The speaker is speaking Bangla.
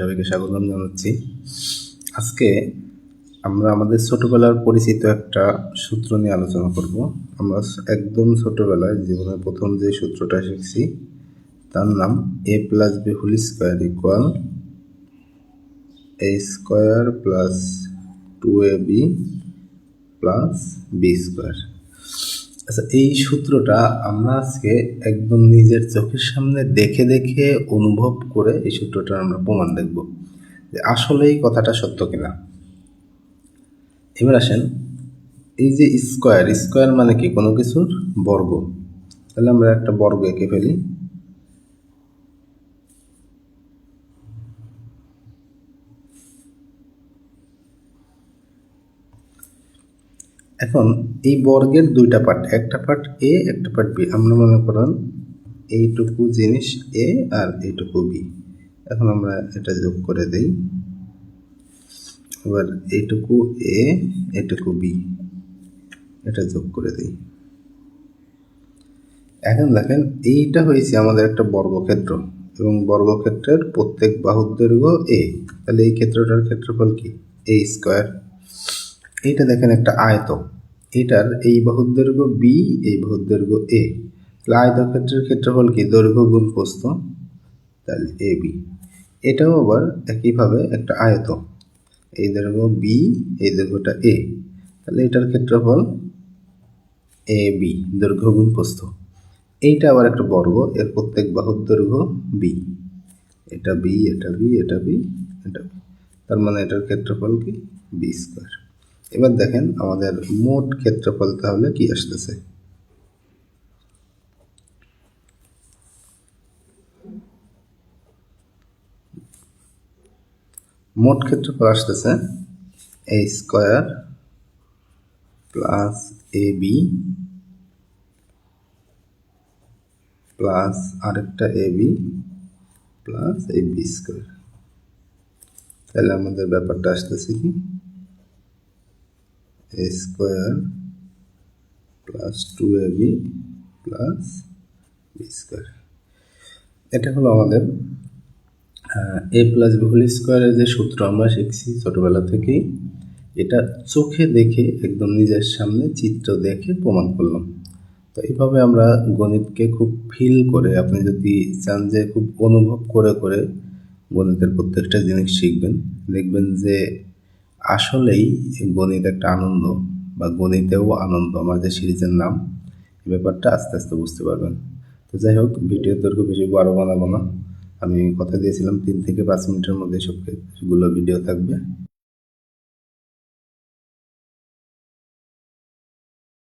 সবাইকে স্বাগতম জানাচ্ছি। আজকে আমরা আমাদের ছোটবেলার পরিচিত একটা সূত্র নিয়ে আলোচনা করব। আমরা একদম ছোটবেলায় জীবনের প্রথম যে সূত্রটা শিখছি, তার নাম A plus B whole square equal A square plus two A B plus B square আচ্ছা এই সূত্রটা আমরা আজকে একদম নিজের চোখের সামনে দেখে দেখে অনুভব করে এই সূত্রটা আমরা প্রমাণ দেখব যে আসলে এই কথাটা সত্য কিনা। এবার আসেন, এই যে স্কোয়ার স্কোয়ার মানে কি? কোনো কিছুর বর্গ। তাহলে আমরা একটা বর্গ এঁকে ফেলি। এখন এই বর্গের দুইটা পার্ট একটা পার্ট এ একটা পার্ট বি আমরা মনে করেন এইটুকু জিনিস এ আর এইটুকু বি এখন আমরা এটা যোগ করে দেই। এবার এইটুকু এ এইটুকু বি এটা যোগ করে দিই। এখন দেখেন, এইটা হয়েছে আমাদের একটা বর্গক্ষেত্র এবং বর্গক্ষেত্রের প্রত্যেক বাহুর দৈর্ঘ্য এ তাহলে এই ক্ষেত্রটার ক্ষেত্রফল কি? এ স্কোয়ার এইটা দেখেন একটা আয়ত। এটার এই বাহুর দৈর্ঘ্য বি এই বাহুর দৈর্ঘ্য এ তাহলে আয়তক্ষেত্রের ক্ষেত্রফল কি? দৈর্ঘ্য গুণ প্রস্থ, তাহলে এ বি এটাও আবার একইভাবে একটা আয়ত। এই দৈর্ঘ্য বি এই দৈর্ঘ্যটা এ তাহলে এটার ক্ষেত্রফল এ বি দৈর্ঘ্য গুণ প্রস্থ। এইটা আবার একটা বর্গ, এর প্রত্যেক বাহুর দৈর্ঘ্য বি এটা বি এটা বি এটা বি এটা বি তার মানে এটার ক্ষেত্রফল কি? বি স্কোয়ার এবার দেখেন আমাদের মোট ক্ষেত্রফল তাহলে কি আসতেছে? মোট ক্ষেত্রফল আসতেছে A square plus A B plus আরেকটা A B plus A B square তাহলে আমাদের ব্যাপারটা আসতেছে কি? A square plus two A B plus B square এটা হলো আমাদের এ প্লাস বি হোল স্কোয়ারের যে সূত্র আমরা শিখছি ছোটোবেলা থেকেই, এটা চোখে দেখে একদম নিজের সামনে চিত্র দেখে প্রমাণ করলাম। তো এইভাবে আমরা গণিতকে খুব ফিল করে, আপনি যদি চান যে খুব অনুভব করে করে গণিতের প্রত্যেকটা জিনিস শিখবেন, দেখবেন যে আসলেই গণিত একটা আনন্দ বা গণিতেও আনন্দ। আমার যে সিরিজের নাম, এই ব্যাপারটা আস্তে আস্তে বুঝতে পারবেন। তো যাই হোক, ভিডিও দৈর্ঘ্য বেশি বড় বানাবো না। আমি কথা দিয়েছিলাম তিন থেকে পাঁচ মিনিটের মধ্যে সবগুলো ভিডিও থাকবে।